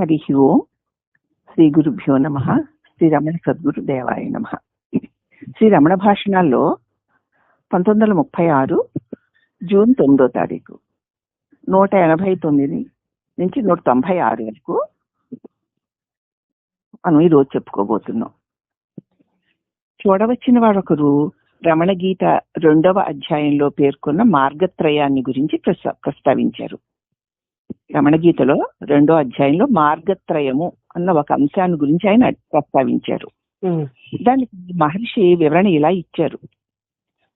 హరి ఓం శ్రీ గురుభ్యో నమ శ్రీ రమణ సద్గురు దేవాయ నమ శ్రీ రమణ భాషణాల్లో పంతొమ్మిది వందల ముప్పై ఆరు జూన్ తొమ్మిదో తారీఖు నూట ఎనభై తొమ్మిది నుంచి నూట తొంభై ఆరు వరకు మనం ఈరోజు చెప్పుకోబోతున్నాం. చూడవచ్చిన వాడొకరు రమణ గీత రెండవ అధ్యాయంలో పేర్కొన్న మార్గత్రయాన్ని గురించి ప్రస్తా- ప్రస్తావించారు. రమణ గీతలో రెండో అధ్యాయంలో మార్గత్రయము అన్న ఒక అంశాన్ని గురించి ఆయన ప్రస్తావించారు. దానికి మహర్షి వివరణ ఇలా ఇచ్చారు.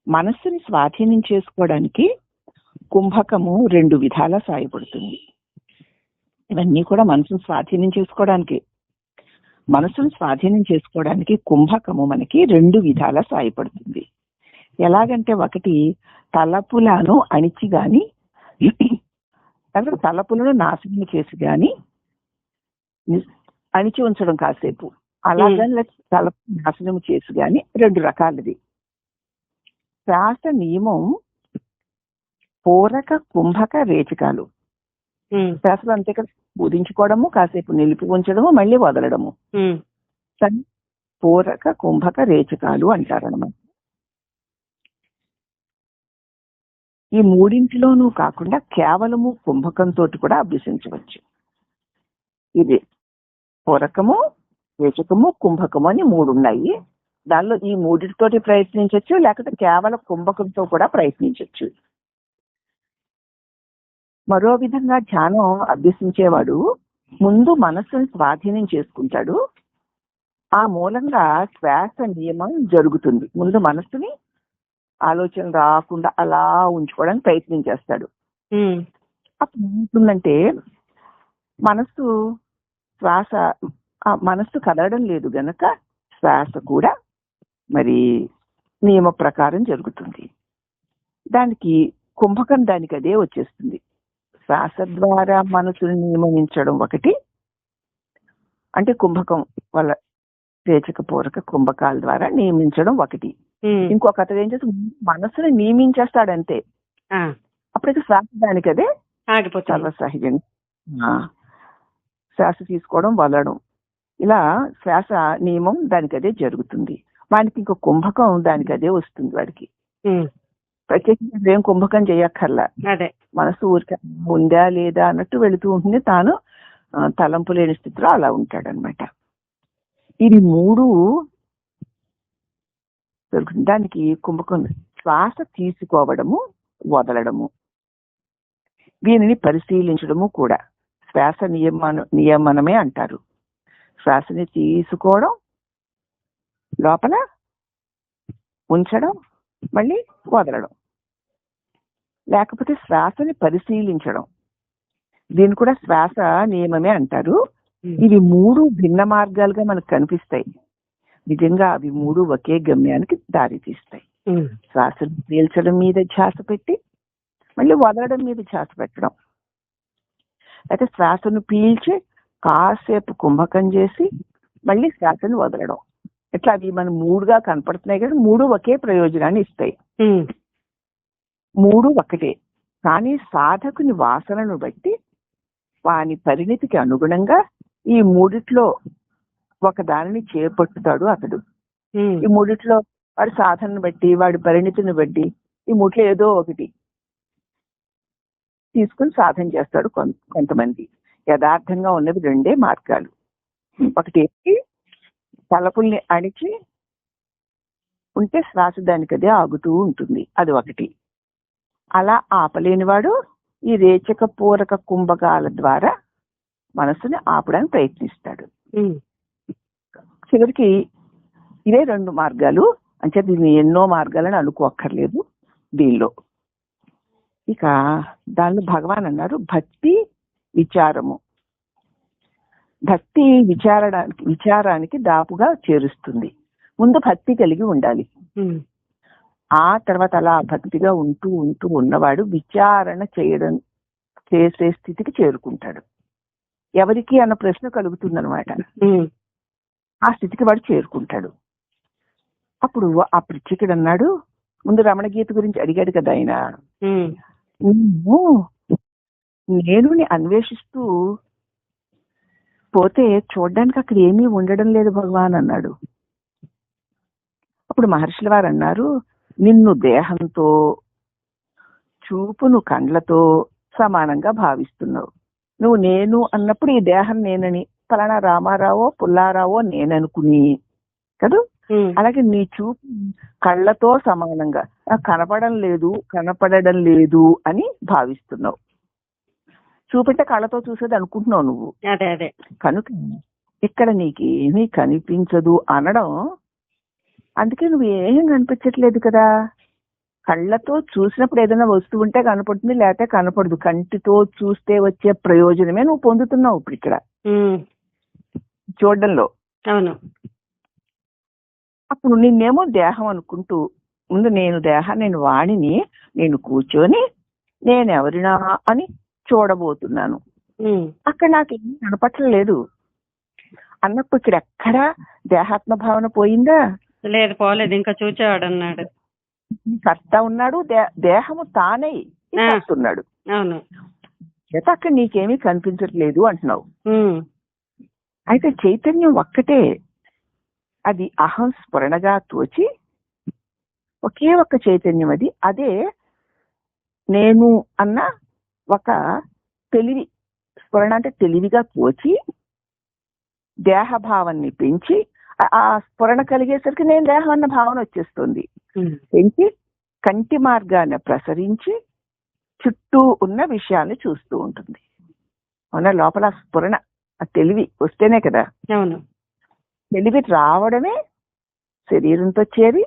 మనస్సుని స్వాధీనం చేసుకోవడానికి కుంభకము రెండు విధాలా సాయపడుతుంది. ఇవన్నీ కూడా మనసును స్వాధీనం చేసుకోవడానికి. మనసును స్వాధీనం చేసుకోవడానికి కుంభకము మనకి రెండు విధాలా సాయపడుతుంది. ఎలాగంటే ఒకటి తలపులను అణిచి గాని తర్వాత తలపులను నాశనం చేసి గాని అణిచి ఉంచడం కాసేపు. అలాగే తలపు నాశనం చేసి గాని రెండు రకాలది. శ్వాస నియమం పూరక కుంభక రేచకాలు. శ్వాసలు అంతే కదా. బోధించుకోవడము కాసేపు నిలిపి ఉంచడము మళ్ళీ వదలడము. పూరక కుంభక రేచకాలు అంటారనమాట ఈ మూడింటిలోనూ కాకుండా కేవలము కుంభకంతో కూడా అభ్యసించవచ్చు. ఇది పూరకము వేచకము కుంభకము అని మూడు ఉన్నాయి దానిలో ఈ మూడిటితోటి ప్రయత్నించవచ్చు లేకపోతే కేవలం కుంభకంతో కూడా ప్రయత్నించవచ్చు మరో విధంగా ధ్యానం అభ్యసించేవాడు ముందు మనస్సును స్వాధీనం చేసుకుంటాడు. ఆ మూలంగా శ్వాస నియమం జరుగుతుంది. ముందు మనస్సుని ఆలోచన రాకుండా అలా ఉంచుకోవడానికి ప్రయత్నం చేస్తాడు. అప్పుడు ఏమవుతుందంటే మనస్సు శ్వాస మనస్సు కదలడం లేదు గనక శ్వాస కూడా మరి నియమ ప్రకారం జరుగుతుంది. దానికి కుంభకం దానికి అదే వచ్చేస్తుంది. శ్వాస ద్వారా మనసుని నియమించడం ఒకటి. అంటే కుంభకం వల్ల రేచక పూరక కుంభకాల ద్వారా నియమించడం ఒకటి. ఇంకొక అతడు ఏం చేస్తే మనసుని నియమించేస్తాడంతే. అప్పటికి శ్వాస దానికి అదే సర్వసహజం. శ్వాస తీసుకోవడం వదలడం ఇలా శ్వాస నియమం దానికి అదే జరుగుతుంది. వానికి ఇంకో కుంభకం దానికి అదే వస్తుంది వాడికి. ప్రత్యేకంగా ఏం కుంభకం చేయక్కర్లా. అదే. మనసు ఊరికే ఉందా లేదా అన్నట్టు వెళుతూ ఉంటుంది. తాను తలంపు లేని స్థితిలో అలా ఉంటాడనమాట ఇది మూడు దొరుకుతుంది దానికి కుంభకం శ్వాస తీసుకోవడము వదలడము. దీనిని పరిశీలించడము కూడా శ్వాస నియమన నియమనమే అంటారు. శ్వాసని తీసుకోవడం లోపల ఉంచడం మళ్ళీ వదలడం. లేకపోతే శ్వాసని పరిశీలించడం. దీన్ని కూడా శ్వాస నియమమే అంటారు. ఇవి మూడు భిన్న మార్గాలుగా మనకు కనిపిస్తాయి. నిజంగా అవి మూడు ఒకే గమ్యానికి దారి తీస్తాయి ఉమ్, శ్వాసను పీల్చడం మీద ధ్యాస పెట్టి మళ్ళీ వదలడం మీద ధ్యాస పెట్టడం. అయితే శ్వాసను పీల్చి కాసేపు కుంభకం చేసి మళ్ళీ శ్వాసను వదలడం. ఇట్లా అవి మన మూడుగా కనపడుతున్నాయి కానీ మూడు ఒకే ప్రయోజనాన్ని ఇస్తాయి. మూడు ఒకటే. కానీ సాధకుని వాసనను బట్టి వాని పరిణితికి అనుగుణంగా ఈ మూడిట్లో ఒక దానిని చేపట్టుతాడు అతడు. ఈ మూడిట్లో వాడి సాధనను బట్టి వాడి పరిణితిని బట్టి ఈ మూట్లో ఏదో ఒకటి తీసుకుని సాధన చేస్తాడు కొంతమంది. యథార్థంగా ఉన్నవి రెండే మార్గాలు. ఒకటి తలపుల్ని అణిచి ఉంటే శ్వాస దానికి అదే ఆగుతూ ఉంటుంది. అది ఒకటి. అలా ఆపలేని వాడు ఈ రేచక పూరక కుంభకాల ద్వారా మనసుని ఆపడానికి ప్రయత్నిస్తాడు. చివరికి ఇవే రెండు మార్గాలు అంటే దీన్ని ఎన్నో మార్గాలని అనుకోక్కర్లేదు దీనిలో. ఇక దానిలో భగవాన్ అన్నారు భక్తి విచారము. భక్తి విచారడానికి విచారానికి దాపుగా చేరుస్తుంది. ముందు భక్తి కలిగి ఉండాలి. ఆ తర్వాత అలా భక్తిగా ఉంటూ ఉంటూ ఉన్నవాడు విచారణ చేయడం చేసే స్థితికి చేరుకుంటాడు. ఎవరికి అన్న ప్రశ్న కలుగుతుందన్నమాట. ఉమ్, ఆ స్థితికి వాడు చేరుకుంటాడు. అప్పుడు ఆ పృచ్ఛకుడు అన్నాడు ముందు రమణ గీత గురించి అడిగాడు కదా ఆయన. నువ్వు నేను అన్వేషిస్తూ పోతే చూడడానికి అక్కడ ఏమీ ఉండడం లేదు భగవాన్ అన్నాడు. అప్పుడు మహర్షుల వారు అన్నారు నిన్ను దేహంతో చూపును కండ్లతో సమానంగా భావిస్తున్నావు. నువ్వు నేను అన్నప్పుడు ఈ దేహం నేనని ఫలానా రామారావో పుల్లారావో నేననుకుని కదా? అలాగే నీ చూపు కళ్ళతో సమానంగా నాకు కనపడడం లేదు కనపడడం లేదు అని భావిస్తున్నావు. చూపింటే కళ్ళతో చూసేది అనుకుంటున్నావు నువ్వు. కనుక ఇక్కడ నీకు ఏమీ కనిపించదు అనడం అందుకే నువ్వు ఏం కనిపించట్లేదు కదా? కళ్ళతో చూసినప్పుడు ఏదైనా వస్తువు ఉంటే కనపడుతుంది లేకపోతే కనపడదు. కంటితో చూస్తే వచ్చే ప్రయోజనమే నువ్వు పొందుతున్నావు ఇప్పుడు ఇక్కడ. చూడడంలో. అవును. అప్పుడు నిన్నేమో దేహం అనుకుంటూ ముందు నేను దేహం నేను వాణిని నేను కూర్చొని నేను ఎవరినా అని చూడబోతున్నాను. అక్కడ నాకేం కనపట్టలేదు. అన్నప్పుడు ఇక్కడ ఎక్కడా దేహాత్మ భావన పోయిందా? లేదు పోలేదు. ఇంకా చూచేవాడు అన్నాడు కర్త ఉన్నాడు దేహము తానే. చేస్తున్నాడు అవును. చేత అక్కడ నీకేమీ కనిపించట్లేదు అంటున్నావు. అయితే చైతన్యం ఒక్కటే. అది అహం స్ఫురణగా తోచి ఒకే ఒక్క చైతన్యం అది. అదే నేను అన్న ఒక తెలివి స్ఫురణ అంటే తెలివిగా తోచి దేహభావాన్ని పెంచి ఆ- స్ఫురణ కలిగేసరికి నేను దేహం అన్న భావన వచ్చేస్తుంది. పెంచి కంటి మార్గాన్ని ప్రసరించి చుట్టూ ఉన్న విషయాల్ని చూస్తూ ఉంటుంది. అవునా? లోపల స్ఫురణ ఆ తెలివి వస్తేనే కదా. అవును. తెలివి రావడమే శరీరంతో చేరి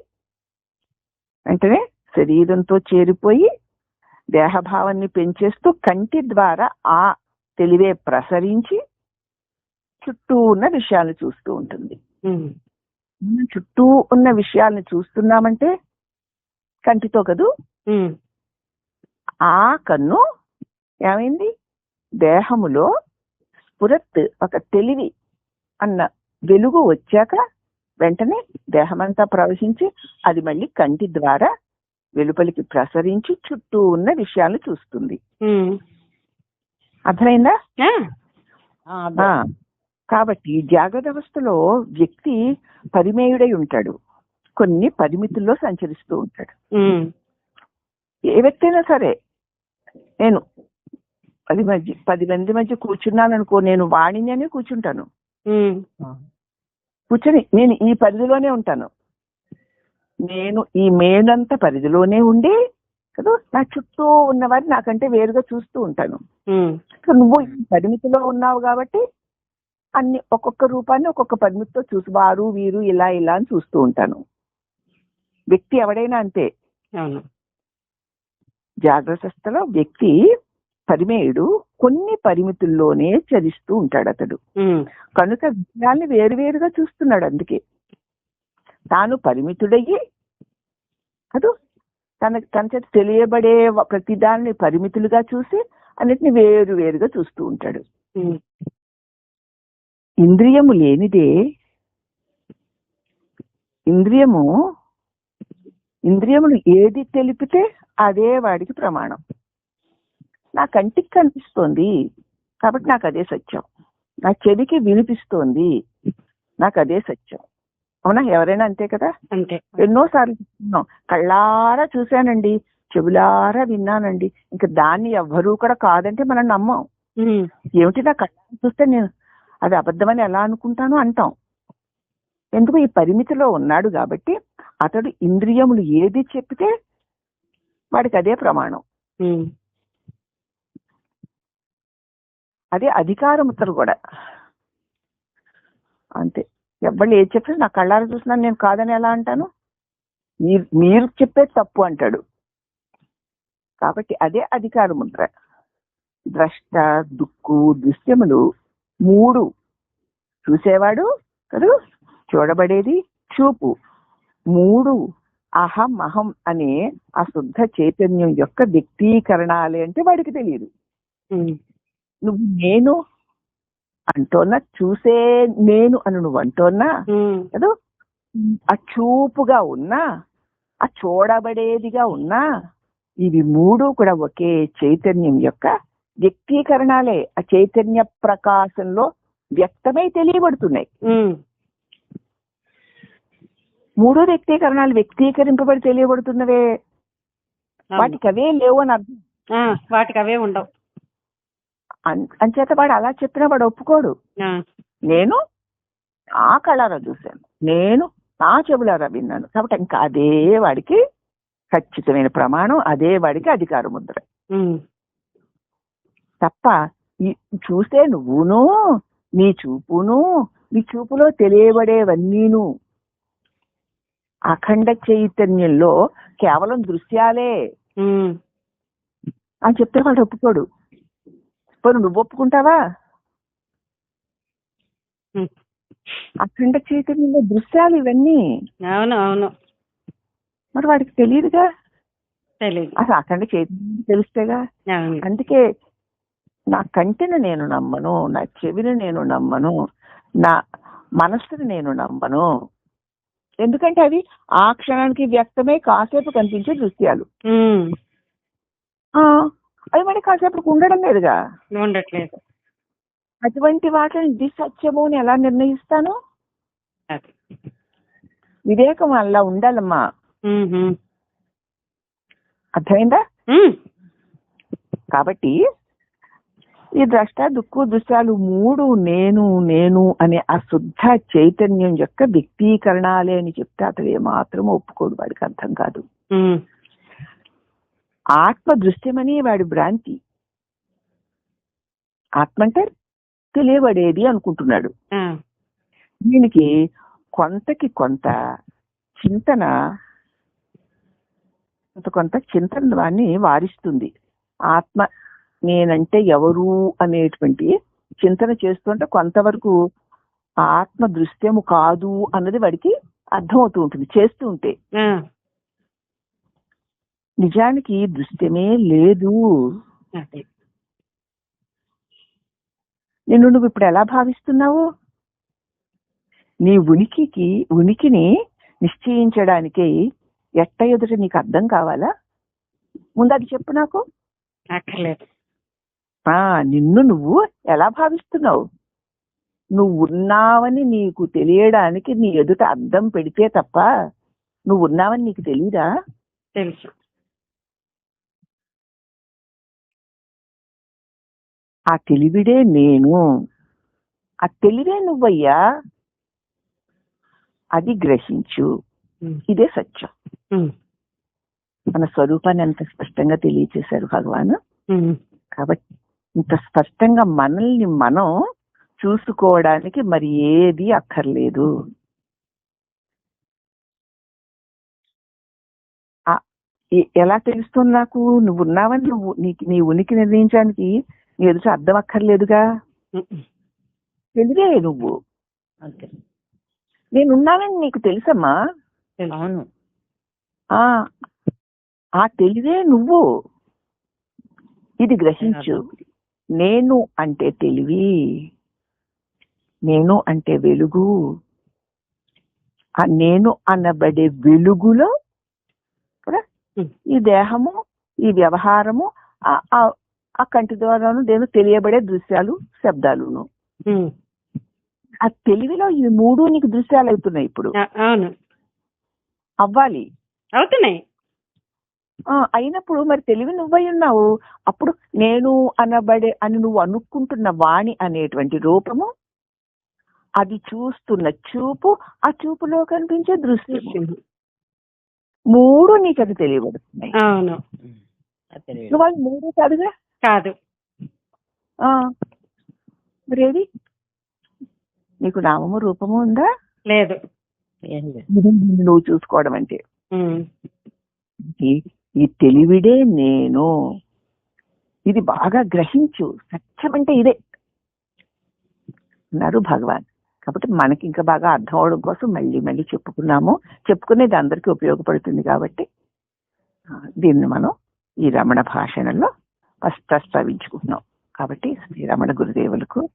వెంటనే శరీరంతో చేరిపోయి దేహభావాన్ని పెంచేస్తూ కంటి ద్వారా ఆ తెలివే ప్రసరించి చుట్టూ ఉన్న విషయాలను చూస్తూ ఉంటుంది. మనం చుట్టూ ఉన్న విషయాల్ని చూస్తున్నామంటే కంటితో కదూ? ఆ కన్ను ఏమైంది? దేహములో స్ఫురత్ ఒక తెలివి అన్న వెలుగు వచ్చాక వెంటనే దేహమంతా ప్రవహించి అది మళ్ళీ కంటి ద్వారా వెలుపలికి ప్రసరించి చుట్టూ ఉన్న విషయాలు చూస్తుంది. అర్థమైందా? ఆ, ఆ, కాబట్టి జాగ్రత్త అవస్థలో వ్యక్తి పరిమేయుడై ఉంటాడు. కొన్ని పరిమితుల్లో సంచరిస్తూ ఉంటాడు. ఏ వ్యక్తి అయినా సరే నేను పది మధ్య పది మంది మధ్య కూర్చున్నాను అనుకో నేను వాణిని అని కూర్చుంటాను కూర్చొని నేను ఈ పరిధిలోనే ఉంటాను. నేను ఈ మేనంత పరిధిలోనే ఉండి కదా నా చుట్టూ ఉన్నవారిని నాకంటే వేరుగా చూస్తూ ఉంటాను. నువ్వు ఈ పరిమితిలో ఉన్నావు కాబట్టి అన్ని ఒక్కొక్క రూపాన్ని ఒక్కొక్క పరిమితితో చూసి వారు వీరు ఇలా ఇలా అని చూస్తూ ఉంటాను. వ్యక్తి ఎవడైనా అంతే. జాగ్రత్త వ్యక్తి పరిమేయుడు కొన్ని పరిమితుల్లోనే చరిస్తూ ఉంటాడు అతడు. కనుక విషయాల్ని వేరువేరుగా చూస్తున్నాడు అందుకే. తాను పరిమితుడయ్యి కదూ తన తన చేత తెలియబడే ప్రతిదాన్ని పరిమితులుగా చూసి అన్నిటిని వేరు వేరుగా చూస్తూ ఉంటాడు. ఇంద్రియము లేనిదే ఇంద్రియము ఇంద్రియములు ఏది తెలిపితే అదే వాడికి ప్రమాణం. నా కంటికి కనిపిస్తోంది. కాబట్టి నాకు అదే సత్యం. నా చెవికి వినిపిస్తోంది. నాకు అదే సత్యం. అవునా? ఎవరైనా అంతే కదా? ఎన్నోసార్లు చెప్తున్నాం కళ్ళారా చూశానండి. చెవులారా విన్నానండి. ఇంకా దాన్ని ఎవ్వరూ కూడా కాదంటే మనం నమ్మం. ఏమిటి నా కళ్ళారా చూస్తే నేను అది అబద్ధమని ఎలా అనుకుంటాను అంటాం. ఎందుకు? ఈ పరిమితిలో ఉన్నాడు కాబట్టి అతడు ఇంద్రియములు ఏది చెప్తే వాడికి అదే ప్రమాణం. అదే అధికారముత్తరు కూడా. అంతే. ఎవళ్ళు ఏది చెప్పినా నా కళ్ళారా చూసినా నేను కాదని ఎలా అంటాను? మీరు మీరు చెప్పేది తప్పు అంటాడు. కాబట్టి అదే అధికార ముద్ర ద్రష్ట దుక్కు దృశ్యములు మూడు. చూసేవాడు కదా? చూడబడేది చూపు. మూడు. అహం అహం అనే ఆ శుద్ధ చైతన్యం యొక్క వ్యక్తీకరణాలే అంటే వాడికి తెలియదు. నువ్వు నేను అంటోన్నా చూసే నేను అని నువ్వు అంటోన్నా కదా ఆ చూపుగా ఉన్నా ఆ చూడబడేదిగా ఉన్నా ఇవి మూడు కూడా ఒకే చైతన్యం యొక్క వ్యక్తీకరణాలే. ఆ చైతన్య ప్రకాశంలో వ్యక్తమై తెలియబడుతున్నాయి. మూడో వ్యక్తీకరణాలు వ్యక్తీకరింపబడి తెలియబడుతున్నవే. వాటికి అవే లేవు అని అర్థం. వాటికి అవే ఉండవు. అంచేత వాడు అలా చెప్పినా వాడు ఒప్పుకోడు. ఆ, నేను నా కళారా చూశాను. నేను నా చెవులారా విన్నాను. కాబట్టి ఇంకా అదే వాడికి ఖచ్చితమైన ప్రమాణం అదే వాడికి అధికార ముద్ర. తప్ప చూస్తే నువ్వును నీ చూపును నీ చూపులో తెలియబడేవన్నీను. అఖండ చైతన్యంలో కేవలం దృశ్యాలే. అని చెప్తే వాడు ఒప్పుకోడు. పోను నువ్వు ఒప్పుకుంటావా. అఖండ చైతన్యంలో దృశ్యాలు ఇవన్నీ. అవును అవును. మరి వాడికి తెలియదుగా? తెలియదు అసలు అఖండ చైతన్యం తెలిస్తేగా? అందుకే నా కంటిని నేను నమ్మను నా చెవిని నేను నమ్మను నా మనస్సుని నేను నమ్మను. ఎందుకంటే అవి ఆ క్షణానికి వ్యక్తమై కాసేపు కనిపించే దృశ్యాలు. అవి మరి కాసేపు ఉండడం లేదుగా? ఉండట్లేదు. అటువంటి వాటిని ఇది సత్యము అని ఎలా నిర్ణయిస్తాను? అది. వివేకం అలా ఉండాలమ్మా. అర్థమైందా. కాబట్టి ఈ ద్రష్ట దుక్కు దృశ్యాలు మూడు నేను నేను అనే ఆ శుద్ధ చైతన్యం యొక్క వ్యక్తీకరణాలే అని చెప్తే అతడు ఏమాత్రం ఒప్పుకోడు. వాడికి అర్థం కాదు. ఆత్మ దృశ్యమని వాడి భ్రాంతి. ఆత్మ అంటే తెలియబడేది అనుకుంటున్నాడు. దీనికి కొంతకి కొంత చింతన కొంత కొంత చింతన వాడిని వారిస్తుంది. ఆత్మ నేనంటే ఎవరు అనేటువంటి చింతన చేస్తుంటే కొంతవరకు ఆత్మ దృశ్యము కాదు అన్నది వాడికి అర్థమవుతూ ఉంటుంది చేస్తూ ఉంటే. నిజానికి దృశ్యమే లేదు. నిన్ను నువ్వు ఇప్పుడు ఎలా భావిస్తున్నావు? నీ ఉనికికి ఉనికిని నిశ్చయించడానికి ఎట్ట ఎదుట నీకు అర్థం కావాలా? ముందు అది చెప్పు నాకు. అక్కర్లేదు. నిన్ను నువ్వు ఎలా భావిస్తున్నావు? నువ్వు ఉన్నావని నీకు తెలియడానికి నీ ఎదుట అద్దం పెడితే తప్ప నువ్వు ఉన్నావని నీకు తెలియదా తెలుసు. ఆ తెలివిడే నేను. ఆ తెలివే నువ్వయ్యా. అది గ్రహించు. ఇదే సత్యం. మన స్వరూపాన్ని ఎంత స్పష్టంగా తెలియచేశారు భగవాన్. కాబట్టి ఇంత స్పష్టంగా మనల్ని మనం చూసుకోవడానికి మరి ఏది అక్కర్లేదు. ఎలా తెలుస్తుంది నాకు? నువ్వు ఉన్నావని నువ్వు నీకు నీ ఉనికి నిర్ణయించడానికి ఎదుట అర్థం అక్కర్లేదుగా. తెలివే నువ్వు? అంతే. నేనున్నానని నీకు తెలుసమ్మా? తెలుసు. అవును. ఆ ఆ తెలివే నువ్వు. ఇది గ్రహించు. నేను అంటే తెలివి. నేను అంటే వెలుగు. ఆ నేను అనబడే వెలుగులో. ఈ దేహము ఈ వ్యవహారము ఆ- కంటి ద్వారాను నేను తెలియబడే దృశ్యాలు శబ్దాలును. ఆ తెలివిలో ఈ మూడు నీకు దృశ్యాలు అవుతున్నాయి ఇప్పుడు. అవును. అవ్వాలి. అవుతున్నాయి. ఆ, అయినప్పుడు మరి తెలివి నువ్వై ఉన్నావు. అప్పుడు నేను అనబడే అని నువ్వు అనుకుంటున్న వాణి అనేటువంటి రూపము అది చూస్తున్న చూపు ఆ చూపులో కనిపించే దృశ్యం. మూడు నీకు అది తెలియబడుతున్నాయి. అవును. నువ్వు అది మూడు కాదుగా? కాదు. ఆ, మరి ఏది నీకు నామము రూపము ఉందా? లేదు. నువ్వు చూసుకోవడం అంటే. ఈ తెలివిడే నేను. ఇది బాగా గ్రహించు. సత్యం అంటే ఇదే. అన్నారు భగవాన్. కాబట్టి మనకి ఇంకా బాగా అర్థం అవడం కోసం మళ్ళీ మళ్ళీ చెప్పుకున్నాము. చెప్పుకునేది అందరికీ ఉపయోగపడుతుంది కాబట్టి దీన్ని మనం ఈ రమణ భాషణలో ప్రస్తావించుకుంటున్నాం కాబట్టి శ్రీ రమణ గురుదేవులకు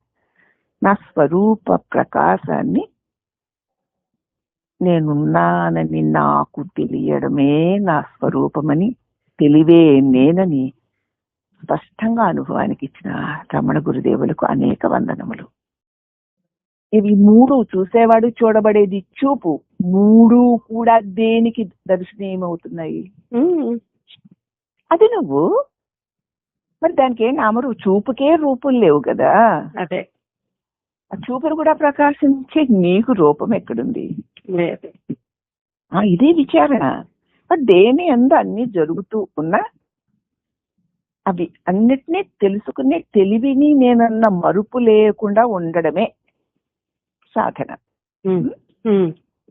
నా స్వరూప ప్రకాశాన్ని నేనున్నానని నాకు తెలియడమే నా స్వరూపమని తెలివే నేనని స్పష్టంగా అనుభవానికి ఇచ్చిన రమణ గురుదేవులకు అనేక వందనములు. ఇవి మూడు చూసేవాడు చూడబడేది చూపు. మూడు కూడా దేనికి దర్శనీయమవుతున్నాయి. అది నువ్వు మరి దానికి ఏం నామరు చూపుకే రూపులు లేవు కదా. అదే. ఆ చూపును కూడా ప్రకాశించే నీకు రూపం ఎక్కడుంది? ఇదే విచారణ. మరి దేని అందు అన్ని జరుగుతూ ఉన్నా అవి అన్నిటినీ తెలుసుకునే తెలివిని నేనన్న మరుపు లేకుండా ఉండడమే సాధన.